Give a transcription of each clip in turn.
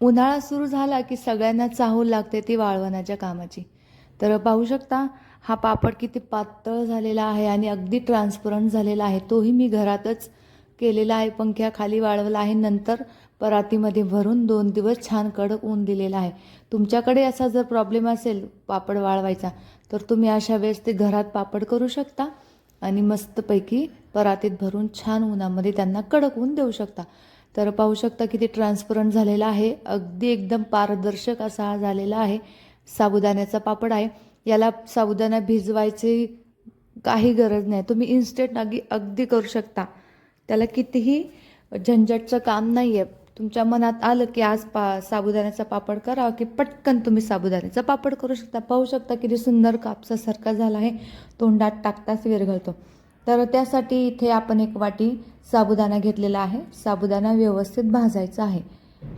उन्हाळा सुरू झाला की सगळ्यांना चाहूल लागते ती वाळवणाच्या कामाची. तर पाहू शकता हा पापड किती पातळ झालेला आहे आणि अगदी ट्रान्सपरंट झालेला आहे. तोही मी घरातच केलेला आहे. पंख्याखाली वाळवला आहे. नंतर परातीमध्ये भरून दोन दिवस छान कडक ऊन दिलेला आहे. तुमच्याकडे असा जर प्रॉब्लेम असेल पापड वाळवायचा तर तुम्ही अशा वेळेस ते घरात पापड करू शकता आणि मस्तपैकी परातीत भरून छान उन्हामध्ये त्यांना कडक ऊन देऊ शकता. तर पाहू शकता किती ट्रान्सपरंट झालेला आहे. अगदी एकदम पारदर्शक असा हा झालेला आहे. साबुदाण्याचा पापड आहे. याला साबुदाणा भिजवायची काही गरज नाही. तुम्ही इन्स्टंट अगदी अगदी करू शकता. त्याला कितीही झंझटचं काम नाही आहे तुमच्या मनात आलं की आज पा साबुदाण्याचा पापड करावा की पटकन तुम्ही साबुदाण्याचा पापड करू शकता. पाहू शकता किती सुंदर कापसासारखा झाला आहे. तोंडात टाकताच विरघळतो. तर त्यासाठी इथे आपण एक वाटी साबुदाणा घेतलेला आहे. साबुदाणा व्यवस्थित भाजायचा आहे.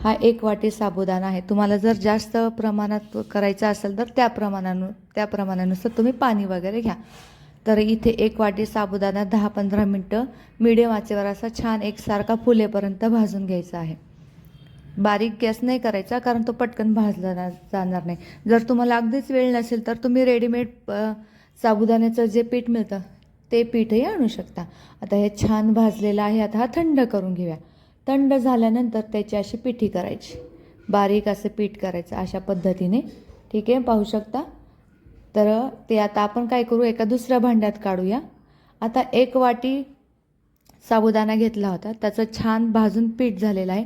हा एक वाटी साबुदाणा आहे. तुम्हाला जर जास्त प्रमाणात करायचा असेल तर त्या प्रमाणानु त्या प्रमाणानुसार तुम्ही पाणी वगैरे घ्या. तर इथे एक वाटी साबुदाणा दहा पंधरा मिनटं मिडियम आचेवर असा छान एकसारखा फुलेपर्यंत भाजून घ्यायचा आहे. बारीक गॅस नाही करायचा कारण तो पटकन भाजला जाणार नाही. जर तुम्हाला अगदीच वेळ नसेल तर तुम्ही रेडीमेड साबुदाण्याचं जे पीठ मिळतं ते पीठही आणू शकता. आता हे छान भाजलेलं आहे. आता हा थंड करून घेऊया. थंड झाल्यानंतर त्याची अशी पिठी करायची. बारीक असं पीठ करायचं अशा पद्धतीने. ठीक आहे पाहू शकता? तर ते आता आपण काय करू? एका दुसऱ्या भांड्यात काढूया. आता एक वाटी साबुदाणा घेतला होता. त्याचं छान भाजून पीठ झालेलं आहे.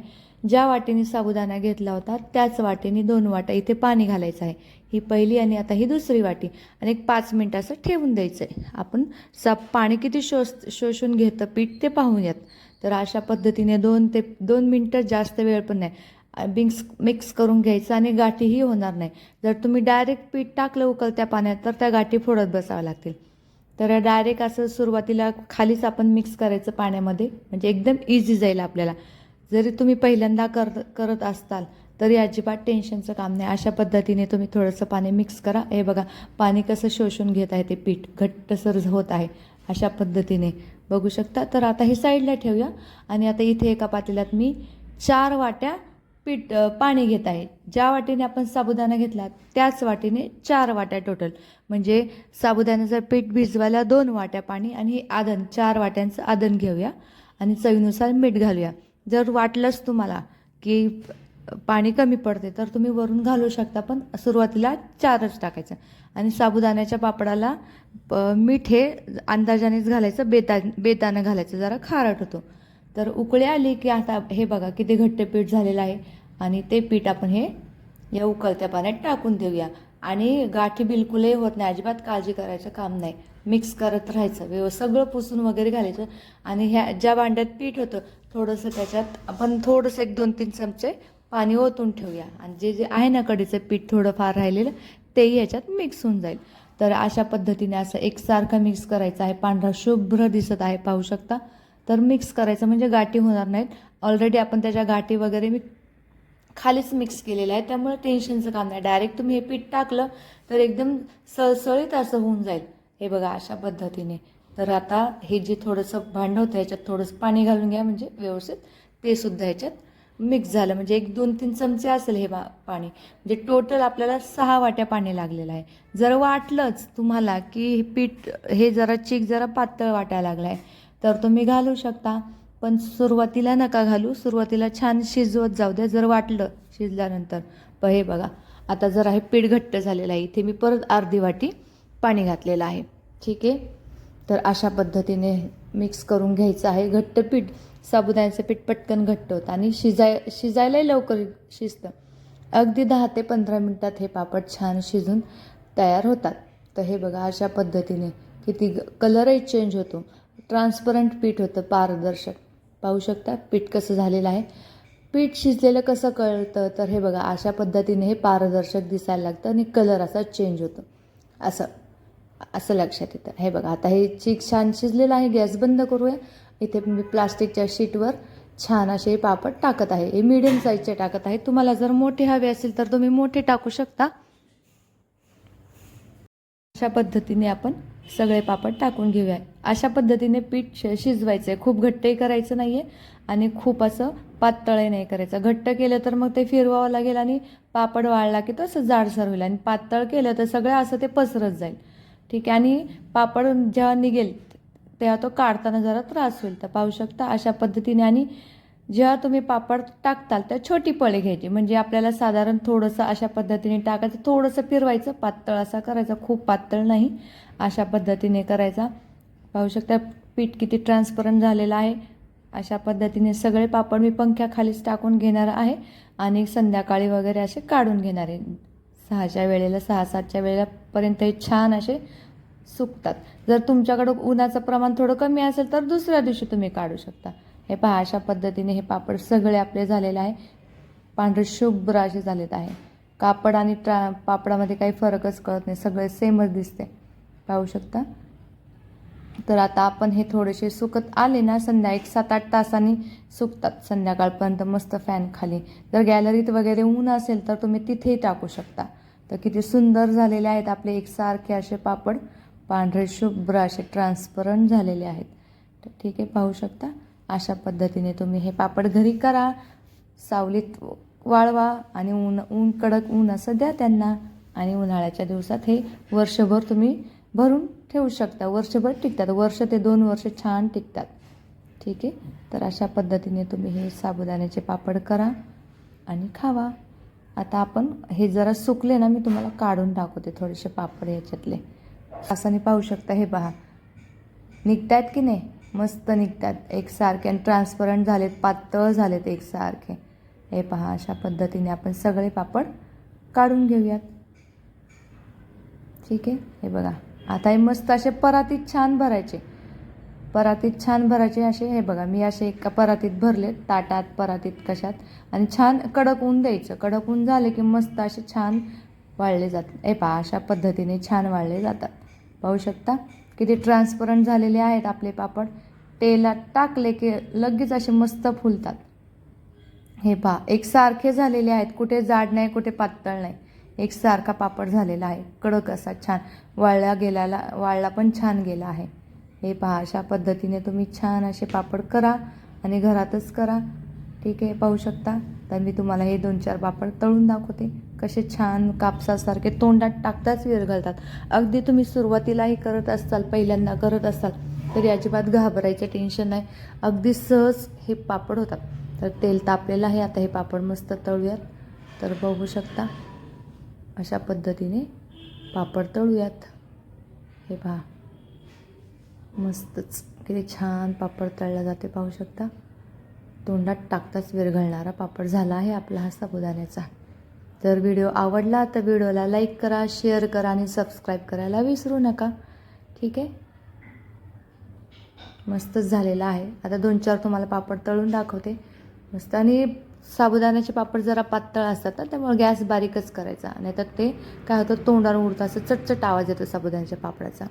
ज्या वाटीने साबुदाणा घेतला होता त्याच वाटीने दोन वाटा इथे पाणी घालायचं आहे. ही पहिली आणि आता ही दुसरी वाटी. आणि एक पाच मिनटं असं ठेवून द्यायचं आहे आपण सा पाणी किती शोष शोषून घेतं पीठ ते पाहूयात. तर अशा पद्धतीने दोन ते दोन मिनटं जास्त वेळ पण नाही. बिंग्स मिक्स करून घ्यायचं आणि गाठीही होणार नाही. जर तुम्ही डायरेक्ट पीठ टाकलं उकलत्या पाण्यात तर त्या गाठी फोडत बसाव्या लागतील. तर डायरेक्ट असं सुरुवातीला खालीच आपण मिक्स करायचं पाण्यामध्ये. म्हणजे एकदम इझी जाईल आपल्याला. जरी तुम्ही पहिल्यांदा कर करत असताल तरी अजिबात टेन्शनचं काम नाही. अशा पद्धतीने तुम्ही थोडंसं पाणी मिक्स करा. हे बघा पाणी कसं शोषून घेत आहे ते पीठ. घट्टसर होत आहे अशा पद्धतीने. बघू शकता? तर आता हे साईडला ठेवूया. आणि आता इथे एका पातेल्यात मी चार वाट्या पीठ पाणी घेत आहे. ज्या वाटीने आपण साबुदाणा घेतला त्याच वाटीने चार वाट्या टोटल म्हणजे साबुदाण्याचं पीठ भिजवायला दोन वाट्या पाणी आणि हे आदन चार वाट्यांचं आदन घेऊया आणि चवीनुसार मीठ घालूया. जर वाटलंच तुम्हाला की पाणी कमी पडते तर तुम्ही वरून घालू शकता पण सुरुवातीला चारच टाकायचं. आणि साबुदाण्याच्या पापडाला प- मीठ हे अंदाजानेच घालायचं बेता बेतानं घालायचं जरा खारट होतो. तर उकळी आली की आता हे बघा किती घट्ट पीठ झालेलं आहे. आणि ते पीठ आपण हे या उकळत्या पाण्यात टाकून देऊया. आणि गाठी बिलकुलही होत नाही अजिबात काळजी करायचं काम नाही. मिक्स करत राहायचं व्यव सगळं पुसून वगैरे घालायचं. आणि ह्या ज्या भांड्यात पीठ होतं थोडंसं त्याच्यात आपण थोडंसं एक दोन तीन चमचे पाणी ओतून ठेवूया. आणि जे जे आहे ना कडीचं पीठ थोडंफार राहिलेलं तेही ह्याच्यात मिक्स होऊन जाईल. तर अशा पद्धतीने असं एकसारखं मिक्स करायचं आहे. पांढरा शुभ्र दिसत आहे पाहू शकता. तर मिक्स करायचं म्हणजे गाठी होणार नाहीत. ऑलरेडी आपण त्याच्या गाठी वगैरे मी खालीच मिक्स केलेलं आहे त्यामुळे टेन्शनचं काम नाही. डायरेक्ट तुम्ही हे पीठ टाकलं तर एकदम सळसळीत असं होऊन जाईल. हे बघा अशा पद्धतीने. तर आता हे जे थोडंसं भांडं होतं ह्याच्यात थोडंसं पाणी घालून घ्या. म्हणजे व्यवस्थित. ते सुद्धा ह्याच्यात मिक्स झालं. म्हणजे एक दोन तीन चमचे असेल हे बा पाणी. म्हणजे टोटल आपल्याला सहा वाट्या पाणी लागलेलं आहे. जर वाटलंच तुम्हाला की हे पीठ हे जरा चीक जरा पातळ वाटायला लागलं आहे तर तुम्ही घालू शकता. पण सुरुवातीला नका घालू. सुरुवातीला छान शिजवत जाऊ द्या. जर वाटलं शिजल्यानंतर. प हे बघा. आता जरा हे पीठ घट्ट झालेलं आहे. इथे मी परत अर्धी वाटी पाणी घातलेलं आहे. ठीक आहे? तर अशा पद्धतीने मिक्स करून घ्यायचं आहे. घट्ट पीठ साबुदाण्याचं पीठ पटकन घट्ट होतं आणि शिजाय शिजायलाही लवकर शिजतं. अगदी दहा ते पंधरा मिनटात हे पापड छान शिजून तयार होतात. तर हे बघा अशा पद्धतीने किती कलरही चेंज होतो. ट्रान्सपरंट पीठ होतं पारदर्शक. पाहू शकता पीठ कसं झालेलं आहे. पीठ शिजलेलं कसं कळतं? तर हे बघा अशा पद्धतीने हे पारदर्शक दिसायला लागतं आणि कलर असा चेंज होतो. असं. असं लक्षात येतं. हे बघा आता हे चीक छान शिजलेलं आहे गॅस बंद करूया. इथे मी प्लास्टिकच्या शीटवर छान असे पापड टाकत आहे. हे मिडियम साईजचे टाकत आहे. तुम्हाला जर मोठे हवे असेल तर तुम्ही मोठे टाकू शकता. अशा पद्धतीने आपण सगळे पापड टाकून घेऊया. अशा पद्धतीने पीठ श- शिजवायचं आहे खूप घट्टही करायचं नाही आहे आणि खूप असं पातळही नाही करायचं. घट्ट केलं तर मग ते फिरवावं लागेल आणि पापड वाळला की तसं जाडसर होईल. आणि पातळ केलं तर सगळं असं ते पसरत जाईल. ठीक आहे. आणि पापड जेव्हा निघेल तेव्हा तो काढताना जरा त्रास होईल. तर पाहू शकता अशा पद्धतीने आणि जेव्हा तुम्ही पापड टाकताल तर छोटी पळे घ्यायची. म्हणजे आपल्याला साधारण थोडंसं अशा पद्धतीने टाकायचं. थोडंसं फिरवायचं पातळ असा करायचा. खूप पातळ नाही. अशा पद्धतीने करायचा. पाहू शकता पीठ किती ट्रान्सपरंट झालेलं आहे. अशा पद्धतीने सगळे पापड मी पंख्याखालीच टाकून घेणार आहे. आणि संध्याकाळी वगैरे असे काढून घेणार आहे. सहाच्या वेळेला सहा सातच्या वेळेला पर्यंत हे छान असे सुकतात. जर तुमच्याकडं उन्हाचं प्रमाण थोडं कमी असेल तर दुसऱ्या दिवशी तुम्ही काढू शकता. हे पहा अशा पद्धतीने हे पापड सगळे आपले झालेले आहे. पांढरे शुभ्र असे झालेत आहे. कापड आणि ट्रा पापडामध्ये काही फरकच कळत नाही. सगळे सेमच दिसते. पाहू शकता? तर आता आपण हे थोडेसे सुकत आले ना संध्या एक सात आठ तासांनी सुकतात. संध्याकाळपर्यंत मस्त फॅन खाली. जर गॅलरीत वगैरे ऊन असेल तर तुम्ही तिथेही टाकू शकता. तर किती सुंदर झालेले आहेत आपले एकसारखे असे पापड. पांढरे शुभ्र असे ट्रान्सपरंट झालेले आहेत. तर ठीक आहे पाहू शकता. अशा पद्धतीने तुम्ही हे पापड घरी करा. सावलीत वाळवा आणि ऊन ऊन कडक ऊन असं द्या त्यांना. आणि उन्हाळ्याच्या दिवसात हे वर्षभर तुम्ही भरून ठेवू शकता. वर्षभर टिकतात. वर्ष ते दोन वर्ष छान टिकतात. ठीक आहे? तर अशा पद्धतीने तुम्ही हे साबुदाण्याचे पापड करा आणि खावा. आता आपण हे जरा सुकले ना मी तुम्हाला काढून दाखवते थोडेसे पापड याच्यातले असाने पाहू शकता हे पहा. निघतायत की नाही? मस्त निघतात एकसारखे आणि ट्रान्सपरंट झालेत पातळ झालेत एकसारखे. हे पहा अशा पद्धतीने आपण सगळे पापड काढून घेऊयात. ठीक आहे? हे बघा. आता हे मस्त असे परातीत छान भरायचे. परातीत छान भरायचे असे हे बघा मी असे एका परातीत भरले ताटात परातीत कशात आणि छान कडक ऊन द्यायचं. कडक ऊन झाले की मस्त असे छान वाळले जातात हे पहा अशा पद्धतीने छान वाळले जातात. पाहू शकता किती ट्रान्सपरंट झालेले आहेत आपले पापड. तेलात टाकले की लगेच असे मस्त फुलतात. हे पहा एकसारखे झालेले आहेत. कुठे जाड नाही कुठे पातळ नाही. एकसारखा पापड झालेला आहे. कडक असा छान वाळला गेल्याला वाळला पण छान गेला आहे. हे पहा अशा पद्धतीने तुम्ही छान असे पापड करा आणि घरातच करा. ठीक आहे पाहू शकता. तर मी तुम्हाला हे दोन चार पापड तळून दाखवते. कसे छान कापसासारखे तोंडात टाकताच विरघळतात. अगदी तुम्ही सुरुवातीलाही करत असाल पहिल्यांदा करत असाल तरी अजिबात घाबरायचं टेन्शन नाही. अगदी सहज हे पापड होतात. तर तेल तापलेलं आहे आता हे पापड मस्त तळूयात. तर बघू शकता अशा पद्धतीने पापड तळूयात. हे पहा. मस्तच. किती छान पापड तळला जाते पाहू शकता. तोंडात टाकताच विरघळणारा पापड झाला आहे आपला हा साबुदाण्याचा. जर व्हिडिओ आवडला तर व्हिडिओला लाईक करा शेअर करा आणि सबस्क्राईब करायला विसरू नका. ठीक आहे? मस्तच झालेला आहे. आता दोन चार तुम्हाला पापड तळून दाखवते. मस्त. आणि साबुदाण्याचे पापड जरा पातळ असतात ना त्यामुळे गॅस बारीकच करायचा. नाही तर ते काय होतं तोंडावर उडतं. असं चटचट आवाज येतो साबुदाण्याच्या पापडाचा.